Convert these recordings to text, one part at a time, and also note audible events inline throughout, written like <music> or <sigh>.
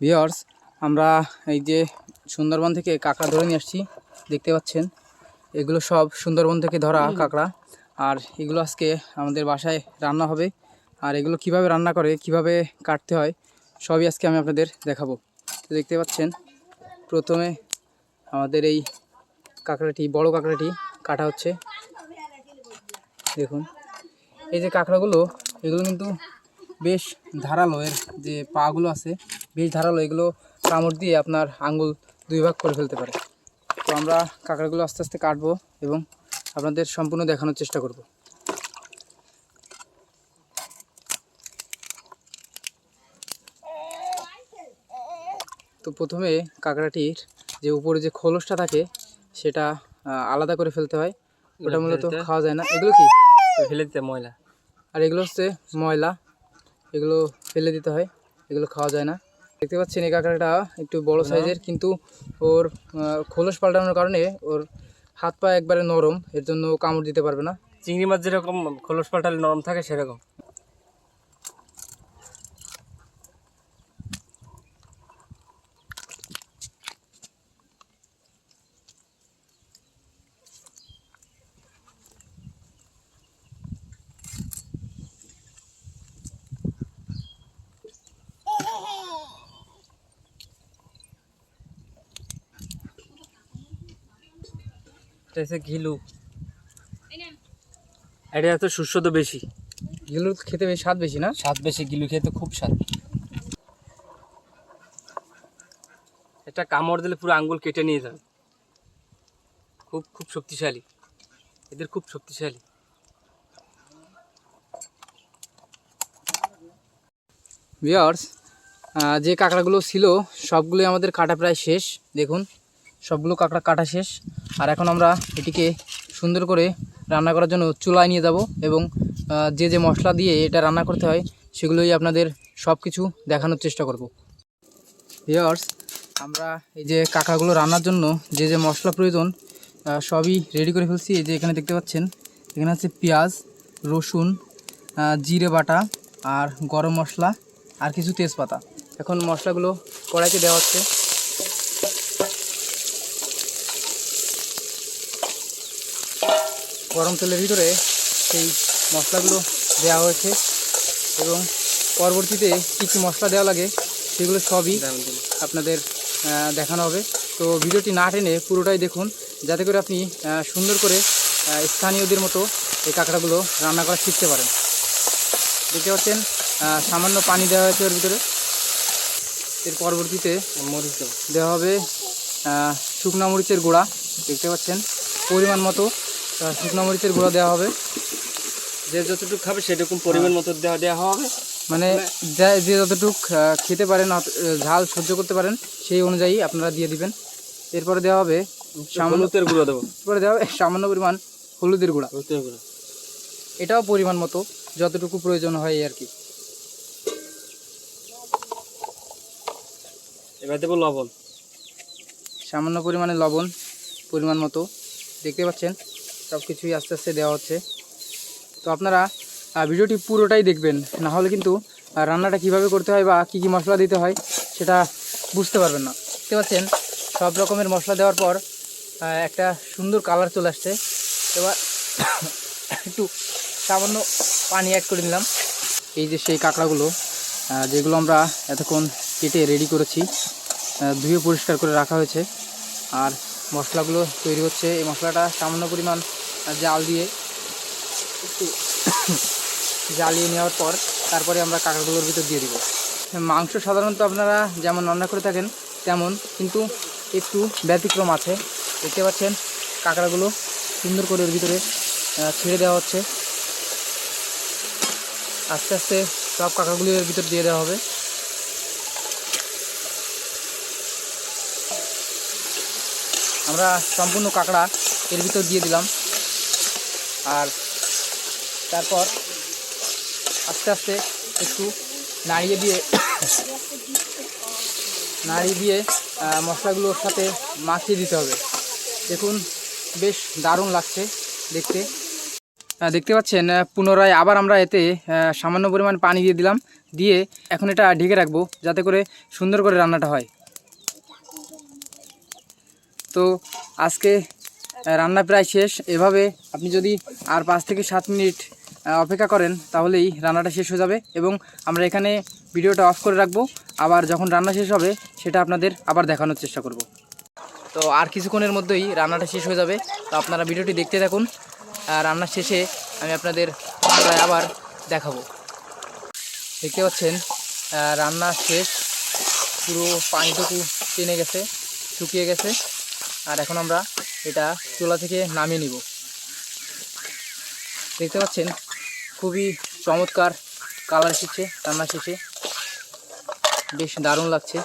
Viewers আমরা এই যে সুন্দরবন থেকে কাঁকড়া ধরে নিয়ে আসছি দেখতে পাচ্ছেন। এগুলো সব সুন্দরবন থেকে ধরা কাঁকড়া। আর এগুলো আজকে আমাদের বাসায় রান্না হবে। আর এগুলো কীভাবে রান্না করে কীভাবে কাটতে হয় সবই আজকে আমি আপনাদের দেখাবো। তো দেখতে পাচ্ছেন প্রথমে আমাদের এই কাঁকড়াটি বড় কাঁকড়াটি কাটা হচ্ছে। দেখুন এই যে কাঁকড়াগুলো এগুলো কিন্তু বেশ ধারালো। এর যে পাগুলো আছে বেশ ধারালো এগুলো কামড় দিয়ে আপনার আঙ্গুল দুই ভাগ করে ফেলতে পারে। তো আমরা কাঁকড়াগুলো আস্তে আস্তে কাটবো এবং আপনাদের সম্পূর্ণ দেখানোর চেষ্টা করব। তো প্রথমে কাঁকড়াটির যে উপরে যে খোলসটা থাকে সেটা আলাদা করে ফেলতে হয়। ওটা মূলত খাওয়া যায় না। এগুলো কি? ফেলে দিতে ময়লা। আর এগুলো হচ্ছে ময়লা। এগুলো ফেলে দিতে হয়। এগুলো খাওয়া যায় না। দেখতে পাচ্ছেন এই কাঁকড়াটা একটু বড় সাইজের কিন্তু ওর খোলস পাল্টানোর কারণে ওর হাত পা একবারে নরম এর জন্য কামড় দিতে পারবে না। চিংড়ি মাছ যেরকম খোলস পাল্টালে নরম থাকে সেরকম। এটা হচ্ছে ঘিলু। এটা এত সুস্বাদু বেশি। এগুলো খেতে বেশ স্বাদ বেশি না? স্বাদ বেশি গিলু খেতে খুব স্বাদ। এটা কামড় দিলে পুরো আঙ্গুল কেটে নিয়ে যাবে। খুব খুব শক্তিশালী। এদের খুব শক্তিশালী। ভিওর্স যে কাঁকড়াগুলো ছিল সবগুলোই আমাদের কাটা প্রায় শেষ। দেখুন। সবগুলো কাঁকড়া কাটা শেষ। আর এখন আমরা এটিকে সুন্দর করে রান্না করার জন্য চুলায় নিয়ে যাব এবং যে যে মশলা দিয়ে এটা রান্না করতে হয়, সেগুলোই আপনাদের সব কিছু দেখানোর চেষ্টা করব। ভিওর্স আমরা এই যে কাঁকড়াগুলো রান্নার জন্য যে যে মশলা প্রয়োজন সবই রেডি করে ফেলছি। এই যে এখানে দেখতে পাচ্ছেন, এখানে আছে পেঁয়াজ, রসুন জিরে বাটা আর গরম মশলা আর কিছু তেজপাতা। এখন মশলাগুলো কড়াইতে দেওয়া হচ্ছে। গরম তেলের ভিতরে সেই মশলাগুলো দেওয়া হয়েছে এবং পরবর্তীতে কী কী মশলা দেওয়া লাগে সেগুলো সবই আপনাদের দেখানো হবে। তো ভিডিওটি না টেনে পুরোটাই দেখুন যাতে করে আপনি সুন্দর করে স্থানীয়দের মতো এই কাঁকড়াগুলো রান্না করা শিখতে পারেন। দেখতে পাচ্ছেন সামান্য পানি দেওয়া হয়েছে ওর ভিতরে। এর পরবর্তীতে মরিচ দেওয়া হবে শুকনো মরিচের গুঁড়া। দেখতে পাচ্ছেন পরিমাণ মতো শুকনো মরিচের গুঁড়া দেওয়া হবে। যে যতটুকু খাবে সেরকম পরিমাণ মতো দেওয়া দেওয়া হবে। মানে যা- যে যতটুক খেতে পারেন ঝাল সহ্য করতে পারেন সেই অনুযায়ী আপনারা দিয়ে দিবেন। এরপরে দেওয়া হবে সামান্য হলুদের গুঁড়ো দেবো। এরপরে দেওয়া হবে সামান্য পরিমাণ হলুদের গুঁড়া। হলুদের গুঁড়ো। এটাও পরিমাণ মতো যতটুকু প্রয়োজন হয় আর কি। এবার দেবো লবণ। সামান্য পরিমাণে লবণ পরিমাণ মতো। দেখতে পাচ্ছেন? সব কিছুই আস্তে আস্তে দেওয়া হচ্ছে। তো আপনারা ভিডিওটি পুরোটাই দেখবেন। না হলে কিন্তু রান্নাটা কীভাবে করতে হয় বা কী কী মশলা দিতে হয়, সেটা বুঝতে পারবেন না। দেখতে পাচ্ছেন, সব রকমের মশলা দেওয়ার পর একটা সুন্দর কালার চলে আসছে। এবার <coughs> একটু সামান্য পানি অ্যাড করে নিলাম। এই যে সেই কাঁকড়াগুলো যেগুলো আমরা এতক্ষণ কেটে রেডি করেছি ধুয়ে পরিষ্কার করে রাখা হয়েছে। আর মশলাগুলো তৈরি হচ্ছে। এই মশলাটা সামান্য পরিমাণ জাল দিয়ে একটু জ্বালিয়ে নেওয়ার পর তারপরে আমরা কাঁকড়াগুলোর ভিতর দিয়ে দিব। মাংস সাধারণত আপনারা যেমন রান্না করে থাকেন তেমন কিন্তু একটু ব্যতিক্রম আছে। দেখতে পাচ্ছেন কাঁকড়াগুলো সুন্দর করে ওর ভিতরে ছেড়ে দেওয়া হচ্ছে। আস্তে আস্তে সব কাঁকড়াগুলি এর ভিতর দিয়ে দেওয়া হবে। আমরা সম্পূর্ণ কাঁকড়া এর ভিতর দিয়ে দিলাম। আর তারপর আস্তে আস্তে একটু নাড়িয়ে দিয়ে নাড়িয়ে দিয়ে মশলাগুলোর সাথে মাখিয়ে দিতে হবে। দেখুন, বেশ দারুণ লাগছে দেখতে। দেখতে পাচ্ছেন পুনরায় আবার আমরা এতে সামান্য পরিমাণ পানি দিয়ে দিলাম। দিয়ে এখন এটা ঢেকে রাখব যাতে করে সুন্দর করে রান্নাটা হয়। তো আজকে রান্না প্রায় শেষ। এভাবে আপনি যদি আর পাঁচ থেকে সাত মিনিট অপেক্ষা করেন, তাহলেই রান্নাটা শেষ হয়ে যাবে এবং আমরা এখানে ভিডিওটা অফ করে রাখব। আবার যখন রান্না শেষ হবে, সেটা আপনাদের আবার দেখানোর চেষ্টা করব। তো আর কিছুক্ষণের মধ্যেই রান্নাটা শেষ হয়ে যাবে। তো আপনারা ভিডিওটি দেখতে থাকুন। রান্না শেষে আমি আপনাদের আবার দেখাবো। দেখতে পাচ্ছেন রান্না শেষ। পুরো পানিটুকু টেনে গেছে, শুকিয়ে গেছে। আর এখন আমরা এটা চুলা থেকে নামিয়ে নিব। দেখতে পাচ্ছেন, খুবই চমৎকার কালার এসেছে, রান্না শেষে। বেশ দারুণ লাগছে।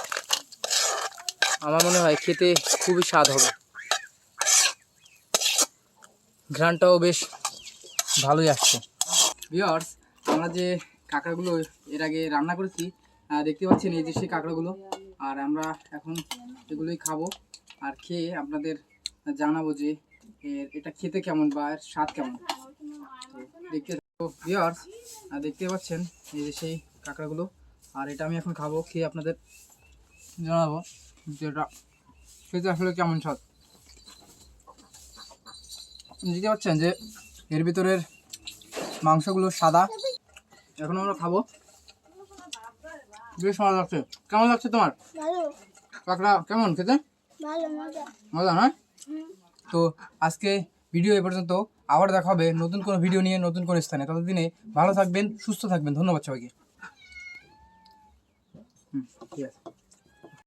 আমার মনে হয় খেতে খুবই স্বাদ হবে। ঘ্রানটাও বেশ ভালোই আসছে। ভিওর্স আমরা যে কাঁকড়াগুলো এর আগে রান্না করেছি দেখতে পাচ্ছেন এই যে সেই কাঁকড়াগুলো। আর আমরা এখন এগুলোই খাব। আর খেয়ে আপনাদের জানাব যে এর এটা খেতে কেমন বা এর স্বাদ কেমন। দেখতে ভিওর্স দেখতে পাচ্ছেন এই যে সেই কাঁকড়াগুলো। আর এটা আমি এখন খাব খেয়ে আপনাদের জানাব যে এটা খেতে আসলে কেমন স্বাদ। বুঝতে পাচ্ছেন যে এর ভিতরের মাংসগুলো সাদা। এখন আমরা খাব। বেশ ভালো লাগছে। কেমন লাগছে তোমার? কাঁকড়া কেমন খেতে? মজা নয়? তো আজকে ভিডিও এ পর্যন্ত। আবার দেখা হবে নতুন কোনো ভিডিও নিয়ে, নতুন কোনো স্থানে। ততদিনে ভালো থাকবেন, সুস্থ থাকবেন। ধন্যবাদ সবাইকে। হুম, ঠিক আছে।